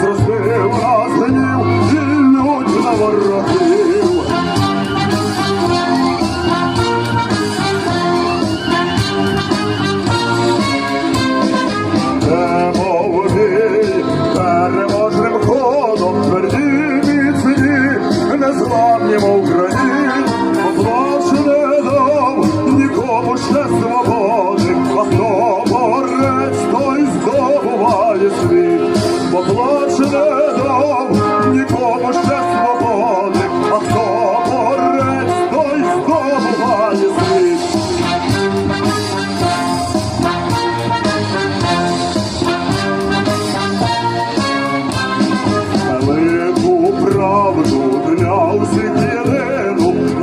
зростив нас гнів, жінуть наворотив. Немов бій, ходом, тверді міцні, не зламнімо в грані, поплачене дом, нікому ще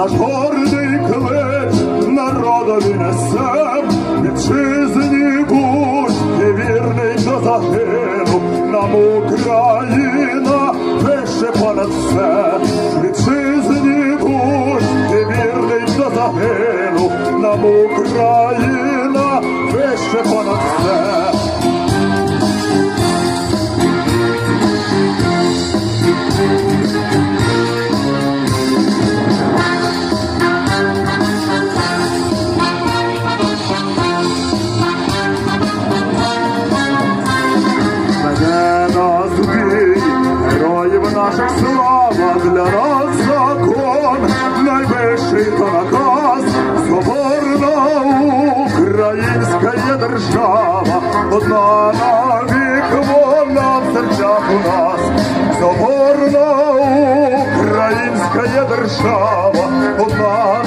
наш гордий клич народові несе, вітчизні будь невірний до загину, нам Україна вище понад все, вітчизні будь невірний до загину, нам Україна вище понад все. Слава, для нас закон, найвищий то наказ, соборна українська держава, одна навік вона в серцях у нас, соборна українська держава, одна